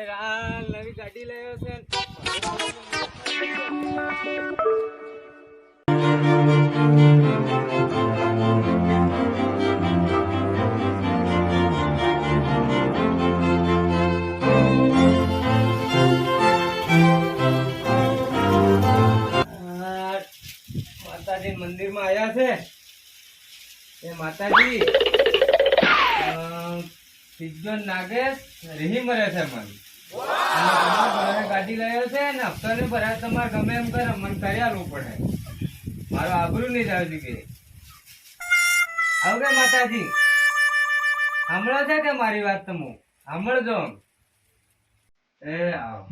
અરે આ નવી છે. માતાજી મંદિરમાં આવ્યા છે. એ માતાજી સિદ્ધો નાગેશ રહી મરે છે મન ગાડી લાવ્યો છે ને હપ્તો ને ભરા તમારે ગમે એમ કરે, મને કરી આલવું પડે. મારો આબરૂ નહીં જાવ કે. આવગે માતાજી? સાંભળો છે કે મારી વાત તમે? સાંભળજો એ, આવ.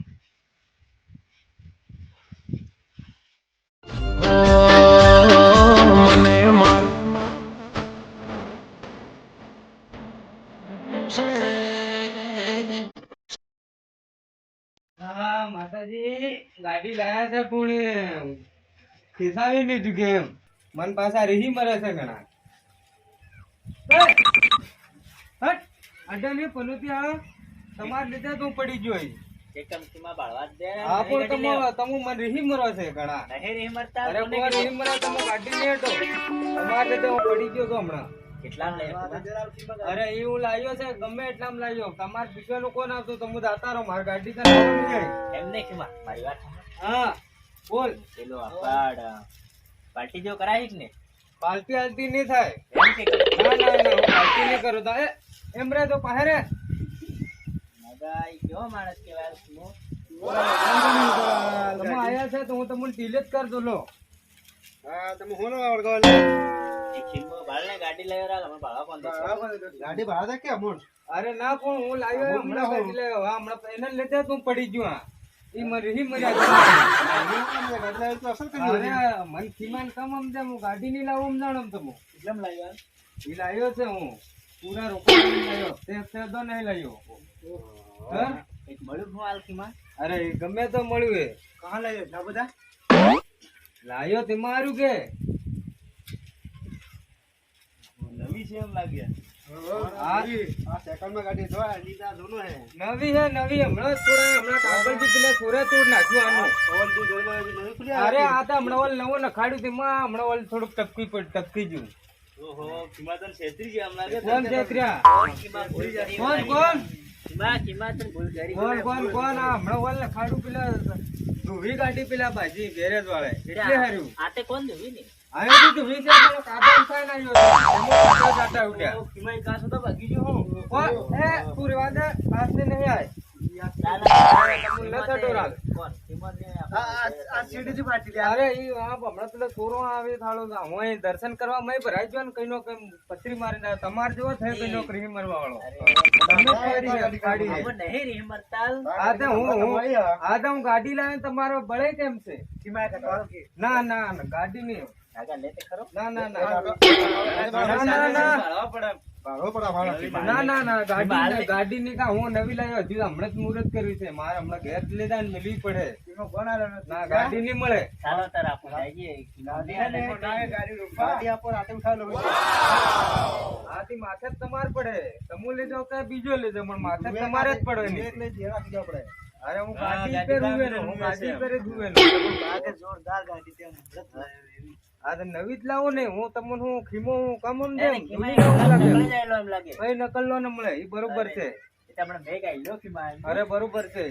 ગાડી લાયા છે પણ. ખિસાવી નહીં કે એમ મન પાછા રહી મરે છે ઘણા. હટ! અડ્ડાની પનોતી આ તમારે લીધે તું પડી ગયો અહીં. હા પણ તમે તમે મને રીહી મરો છે ઘણા. અરે કોઈ રીહી મરે તમે ગાડી નહીં હેઠો તમારે લીધે હું પડી ગયો તો હમણાં. અરે એ હું લાવ્યો છે ગમે એટલામાં લાવ્યો તમારે બીજાનું કોણ આવતું તમે દાતા રહો મારી ગાડી તો મારી નહીં. હા બોલ. પાર્ટી જો કરાવી ને પાર્ટી હાલતી નહીં થાય. એમ કે ના ના ના હું પાર્ટી નહીં કરું. તા એમ રે તો પહેરે મગાઈ કેવો માણસ કેવાય તું? તમે આયા છે તો હું તમને ટીલે જ કર દઉં લો. એ ખીમો ભાડને ગાડી લઈ અમે ભાડા કે દેશો? અરે ના પણ હું લાવ્યો હમણાં ગાડી લાવ્યો હા હમણાં એને લેતા તું પડી ગયો આ મન ખીમાન કમ સમજે હું ગાડી નહીં લાવું સમજાણો તમે કેટલામાં લાવ્યા? ઈ લાવ્યો છે હું પૂરા રોકડા લાવ્યો તે તે તો નહીં લાવ્યો એક મળ્યું હું હાલ? અરે ગમે તો મળ્યું એ કહા લાવ્યો એટલા બધા? લાવ્યો તે મારું કે નવી છે એમ લાગ્યા. નવી હે નવી. હમણાં થોડા હમણાં કાગળથી પેલા સોરે તોડ નાખ્યું આનું. અરે આ તો હમણાં ઓલ નવો નખાડ્યું તેમાં હમણાં ઓલ થોડુંક ટપકી ટપકી ગયું. કોણ ધોવી ગાડી પેલા બાજી ગેરેજ વાળે એટલે હાર્યું. આ તે કોણ દેવી ને? જાતા ઉઠ્યા તો ભાગી ગયો હું. કોણ એ તું રેવા દે નહીં આય. ના, ના, ને. દર્શન કરવા મય ભરાઈ ગયો ને કઈનો કઈ પથરી મારી તમારે તમાર જેવો થયો મરવા વાળો. આપણે નહીં રહી મરતાલ. આ તો હું હું આ તો હું ગાડી લાવીને તમારો બળે કેમ છે? ના ના ના ગાડી નહીં. ના ના ના. ના ના ના ભાળવા પડે. ના ના ના. ગાડી ગાડી ની કા હું નવી લાવ્યો હજુ હમણાં જ મુહૂર્ત કર્યું છે. મારે હમણાં ઘેર લીધા ને મિલવી પડે. ના ગાડી નહીં મળે. ચાલો તાર આપણે જઈએ. આથી માથે જ તમારે પડે. તમુ લીધો કે બીજો લીધો પણ માથે તમારે જ પડે. અરે હું ગાડી પે રૂવે હું ગાડી પે જ રૂવે ને આ તો નવી જ લાવો ને હું તમને હું ખીમો હું કમ એવું લાગે. કઈ નકલ લો ને મળે એ બરોબર છે. આપણે ભેગા લો ખીમા અરે બરોબર છે.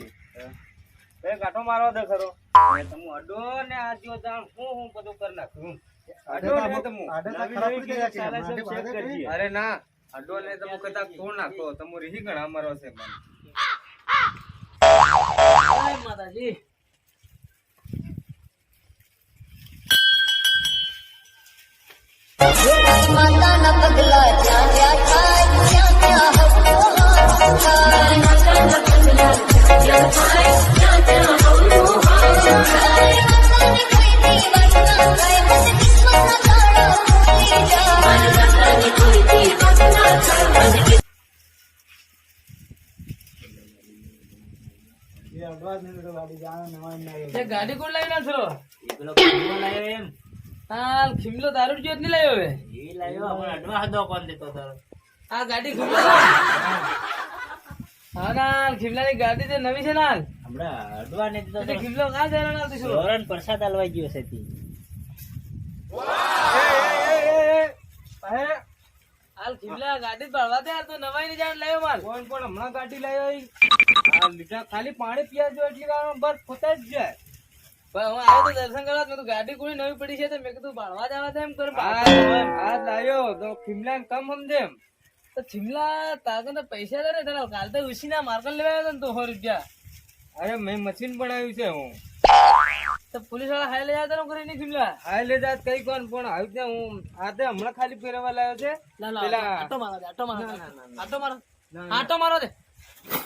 બે ગાંઠો મારવા દે ખરો. તમે અડો ને આ જો જાણ હું હું બધું કરી નાખું. અડો ને તમે. અરે ના અડો ને તમે કદાચ કોણ નાખો તમે રીહી ગણા મારો છે મને માતાજી. ગાડી કોણ લાવી છો એ પેલો ખીમો લાવ્યો એમ. હાલ ખીમલો દારૂ જ્યોત નહીં લાવ્યો હવે? એ લાવ્યો, આપણે અડવા હાથો કોણ દેતો તારો? આ ગાડી ખીમલો હા ના ખીમલાની ગાડી જે નવી છે ના હમણાં અડવા ને દીધો એટલે ખીમલો કાં જઈને ના દીધો? ધોરણ પ્રસાદ હલવાઈ ગયો છે તે. એ, એ, એ, એ, પાહે હાલ ખીમલા ગાડી પાડવા દે હાલ તો નવાઈ ની જાણ લાવ્યો માલ. કોણ પણ હમણાં ગાડી લાવ્યો લીધા ખાલી પાણી પીવા જો એટલી વારમાં બસ ખોતા જ જાય. પણ હું આવ્યો તો દર્શન કરવા મેં તો ગાડી કોઈ નવી પડી છે તો મેં કીધું પાડવા જવા તેમ કર. આ આ લાવ્યો તો ખીમલા કમ સમજેમ તો ખીમલા તાકે તો પૈસા દે ને તારા કાલ તો ઉસીના માર્કલ લેવા આવ્યો ને તો સો રૂપિયા. અરે મેં મશીન બનાવ્યું છે હું. તો પોલીસવાળા હાઈ લઈ જતા કરી નહીં ખીમલા? હાઈ લે જાત કઈ કોણ પણ આવી ત્યાં હું આ તે હમણાં ખાલી ફેરવા લાવ્યો છે. આટો મારો આટો મારો. આટો મારો. આટો મારો દે.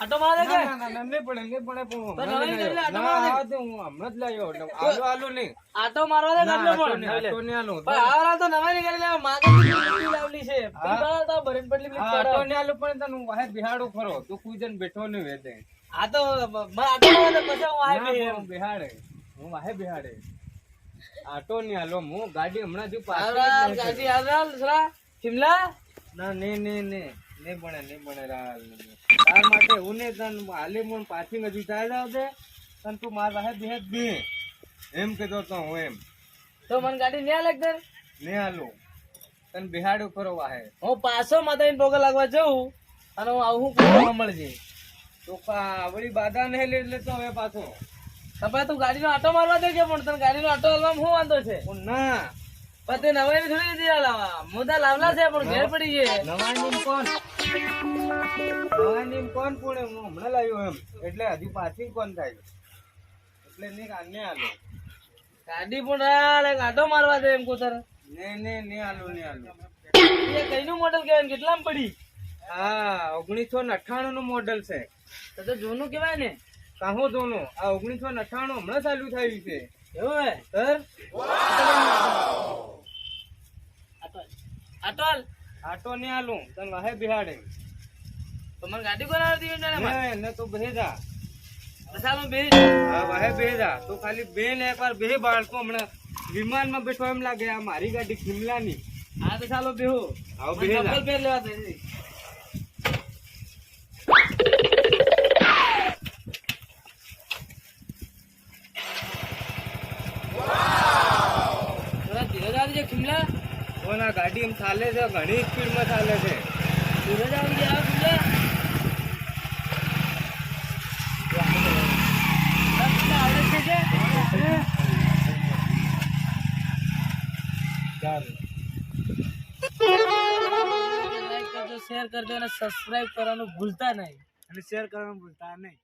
આટો મારો કે ના, ના, ના, પડે, નહીં પડે, પણ હું તો હમણાં નવાઈ જ કરી લે, લાવ્યો. આટો ના, મારો તો હું હમણાં જ લાવ્યો. એટલે આલુ, આલુ આટો મારવા દે ના, પણ. આટો નહીં આલુ. પણ આ તો નવાઈ ની ગાડી માગે લાવલી છે પેલી તો ભરીને પડલી પેલી આટો પાડો. નહીં પણ તને વાહે બિહાડું ખરો. તું કોઈ જણ બેઠો નહીં વેદે. આ તો બ- આટો પછી હું ના, બિહાડે. હું વાહે બિહાડે. આટો નહીં આલો, હું ગાડી હમણાં જ પાછી જ આવરા નહીં ગાડી આવરા સરા શિમલા ના નહીં નહીં નહીં નહીં ભણે નહીં ભણે તાર માટે હું ને તન હાલી મોન પાછી નથી થાય જાવ દે તન તું માર બેહે બે એમ કહેતો તો હું એમ. તો મને ગાડી ન્યા લાગતર નહીં હાલું. તન બિહાડ ખરો વાહે. હું પાછો માતાજીને ભોગ લાગવા જઉં અને હું આવું મળજે તો કા વળી બાધા નહીં લે એટલે તો હવે પાછો. તમે તું ગાડીનો આટો મારવા દેજે પણ તને ગાડીનો આટો હાલવામાં શું વાંધો છે? ના. પણ તે નવાઈ થોડી દીધી લાવવા મુદ્દા લાવલા છે પણ ઘેર પડી છે. નવા નીમ કોણ? નવા નીમ કોણ પૂણે? હું હમણાં લાવ્યો એમ. એટલે હજી પાછી કોણ થાય? એટલે નહીં કાને આલો. ગાડી પણ આલે ગાડો મારવા દે એમ કોતર. નહીં ને ને આલો ને આલો. એ કઈનું મોડલ કહેવાય કેટલા કેટલામાં પડી? હા ઓગણીસો ને અઠ્ઠાણું નું મોડલ છે. તો તો જૂનું કહેવાય ને. કાહો જૂનું. આ ઓગણીસો ને અઠ્ઠાણું હમણાં ચાલુ થયું છે. એવું હે? સર? આટો હાલ આટો ને આલું. તને વાહે બિહાડે. તો મને ગાડી કોણ આવતી ને ને ને તો બેજા રસામાં બે હા વાહે ભેજા તો ખાલી બેન એકવાર બે બાળકો હમણાં વિમાનમાં બેઠો એમ લાગે આ મારી ગાડી ખીમલાની. આ તો ચાલો બેહો. આવો બેહી પહેર લેવા દે. ખીમલા? કોણ આ ગાડી એમ ચાલે છે ઘણી સ્પીડમાં ચાલે છે. ધીરજ આવી ગયા શેર કરજો અને સબસ્ક્રાઇબ કરવાનું ભૂલતા નહીં. અને શેર કરવાનું ભૂલતા નહીં.